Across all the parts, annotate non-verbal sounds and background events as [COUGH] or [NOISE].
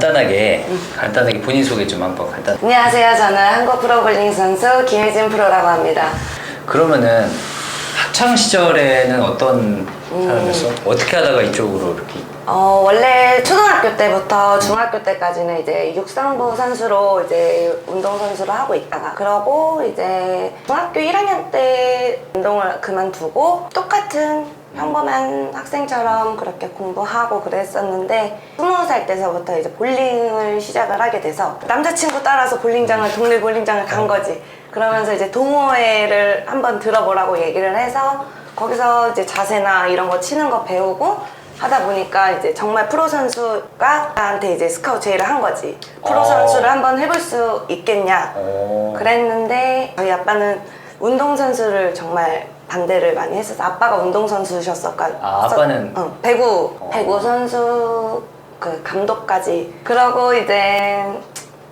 간단하게 간단하게 본인 소개 좀 한번 간단. 안녕하세요. 저는 한국 프로볼링 선수 김혜진 프로라고 합니다. 그러면은 학창 시절에는 어떤 사람이었어? 어떻게 하다가 이쪽으로 이렇게? 어, 원래 초등학교 때부터 중학교 때까지는 이제 육상부 선수로 이제 운동 선수를 하고 있다가 그러고 이제 중학교 1학년 때 운동을 그만두고 똑같은 평범한 학생처럼 그렇게 공부하고 그랬었는데 스무 살 때서부터 이제 볼링을 시작을 하게 돼서 남자친구 따라서 볼링장을 동네 볼링장을 간 거지. 그러면서 이제 동호회를 한번 들어보라고 얘기를 해서 거기서 이제 자세나 이런 거 치는 거 배우고 하다 보니까 이제 정말 프로 선수가 나한테 이제 스카우트 제의를 한 거지. 프로 어. 선수를 한번 해볼 수 있겠냐. 어. 그랬는데 저희 아빠는 운동 선수를 정말 반대를 많이 했었어. 아빠가 운동 선수셨었까. 아, 아빠는? 어, 배구 어. 배구 선수 그 감독까지. 그러고 이제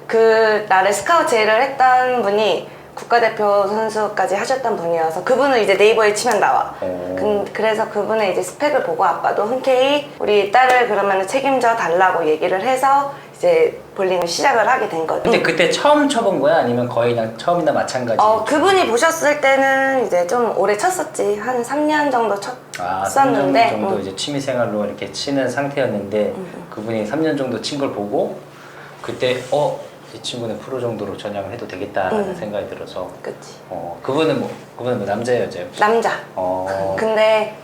그 나를 스카우트 제의를 했던 분이 국가대표 선수까지 하셨던 분이어서 그분은 이제 네이버에 치면 나와. 어. 근- 그래서 그분의 이제 스펙을 보고 아빠도 흔쾌히 우리 딸을 그러면 책임져 달라고 얘기를 해서 이제 볼링을 시작을 하게 된 거죠. 근데 그때 처음 쳐본 거야? 아니면 거의 그냥 처음이나 마찬가지? 어, 그분이 보셨을 때는 이제 좀 오래 쳤었지. 한 3년 정도 아, 3년 쳤었는데. 정도 응. 이제 취미 생활로 이렇게 치는 상태였는데 그분이 3년 정도 친 걸 보고 그때 어, 이 친구는 프로 정도로 전향을 해도 되겠다라는 응. 생각이 들어서 그치. 어, 그분은 뭐 그분은 뭐 남자예요, 여자예요? 남자. 어. 근데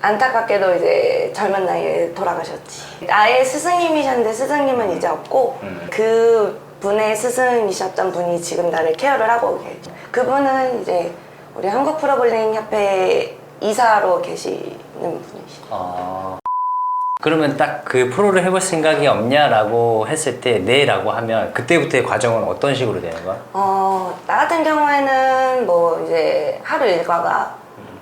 안타깝게도 이제 젊은 나이에 돌아가셨지. 나의 스승님이셨는데 스승님은 이제 없고 음. 그 분의 스승이셨던 분이 지금 나를 케어를 하고 계죠. 그분은 이제 우리 한국 프로볼링 협회 이사로 계시는 분이시죠. 아. 그러면 딱 그 프로를 해볼 생각이 없냐라고 했을 때 네라고 하면 그때부터의 과정은 어떤 식으로 되는 거야? 어, 나 같은 경우에는 뭐 이제 하루 일과가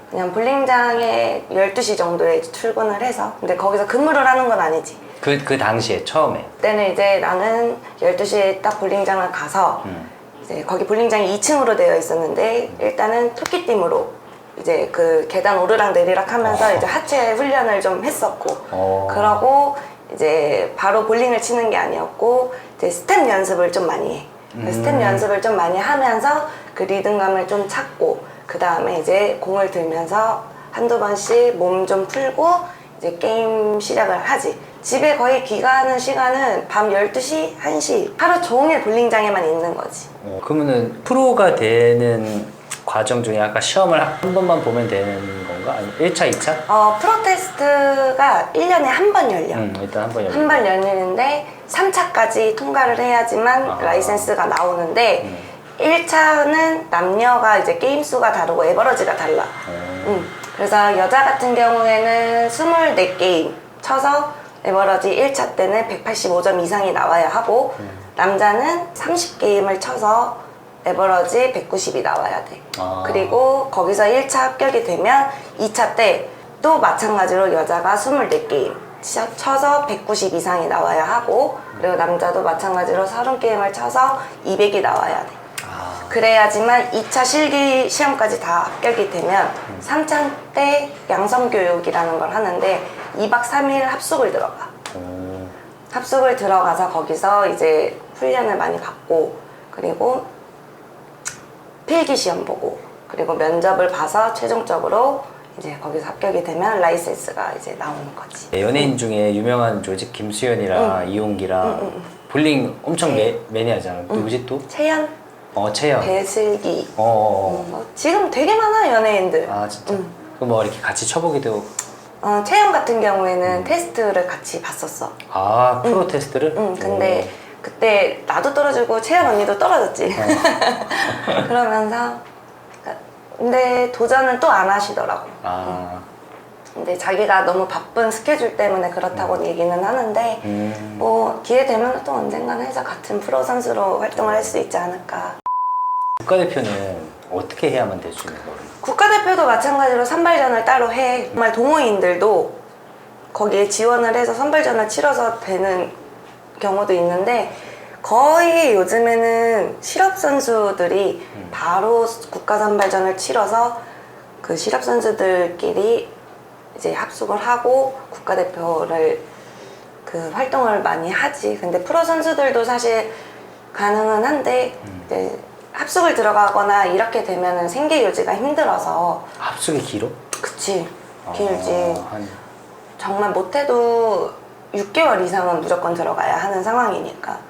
그냥 볼링장에 12시 정도에 출근을 해서 근데 거기서 근무를 하는 건 아니지. 그, 그 당시에 처음에 그때는 이제 나는 12시에 딱 볼링장을 가서 음. 이제 거기 볼링장이 2층으로 되어 있었는데 일단은 토끼팀으로 이제 그 계단 오르락 내리락 하면서 어. 이제 하체 훈련을 좀 했었고 어. 그러고 이제 바로 볼링을 치는 게 아니었고 이제 스텝 연습을 좀 많이 해. 그 스텝 음. 연습을 좀 많이 하면서 그 리듬감을 좀 찾고 그 다음에 이제 공을 들면서 한두 번씩 몸 좀 풀고 이제 게임 시작을 하지. 집에 거의 귀가하는 시간은 밤 12시, 1시 하루 종일 볼링장에만 있는 거지. 어, 그러면은 프로가 되는 과정 중에 아까 시험을 한 번만 보면 되는 건가? 아니 1차, 2차? 어, 프로 테스트가 1년에 한 번 열려. 응, 일단 한번 열려. 한번 열리는데 3차까지 통과를 해야지만 아. 라이센스가 나오는데 음. 1차는 남녀가 이제 게임 수가 다르고 에버러지가 달라. 어. 음, 그래서 여자 같은 경우에는 24게임 쳐서 에버러지 1차 때는 185점 이상이 나와야 하고 음. 남자는 30게임을 쳐서 에버러지 190이 나와야 돼. 아. 그리고 거기서 1차 합격이 되면 2차 때 또 마찬가지로 여자가 24게임 쳐- 쳐서 190 이상이 나와야 하고 그리고 남자도 마찬가지로 30게임을 쳐서 200이 나와야 돼. 아. 그래야지만 2차 실기 시험까지 다 합격이 되면 3차 때 양성교육이라는 걸 하는데 2박 3일 합숙을 들어가. 어. 합숙을 들어가서 거기서 이제 훈련을 많이 받고 그리고 필기 시험 보고 그리고 면접을 봐서 최종적으로 이제 거기서 합격이 되면 라이센스가 이제 나오는 거지. 연예인 중에 유명한 조직 김수현이랑 이용기랑 볼링 엄청 매, 매니아잖아. 누구지 또? 채연, 어, 채연. 배슬기. 어, 어. 음, 뭐 지금 되게 많아 연예인들. 어. 아, 진짜? 응. 그럼 뭐 이렇게 같이 쳐보기도. 어, 채연 같은 경우에는 테스트를 같이 봤었어. 아, 프로 테스트를? 응, 근데 그때 나도 떨어지고 채연 언니도 떨어졌지. [LAUGHS] 그러면서 그러니까 근데 도전은 또안 하시더라고. 어. 아, 근데 자기가 너무 바쁜 스케줄 때문에 그렇다고 얘기는 하는데 음. 뭐 기회 되면 또 언젠가는 해서 같은 프로 선수로 활동을 할 수 있지 않을까. 국가대표는 어떻게 해야만 될 수 있는 거예요? 국가대표도 마찬가지로 선발전을 따로 해. 정말 동호인들도 거기에 지원을 해서 선발전을 치러서 되는 경우도 있는데 거의 요즘에는 실업 선수들이 바로 국가 선발전을 치러서 그 실업 선수들끼리 이제 합숙을 하고 국가대표를 그 활동을 많이 하지. 근데 프로 선수들도 사실 가능은 한데 음. 이제 합숙을 들어가거나 이렇게 되면은 생계 유지가 힘들어서 합숙이 길어? 그치 길지. 아, 한 정말 못해도 6개월 이상은 무조건 들어가야 하는 상황이니까.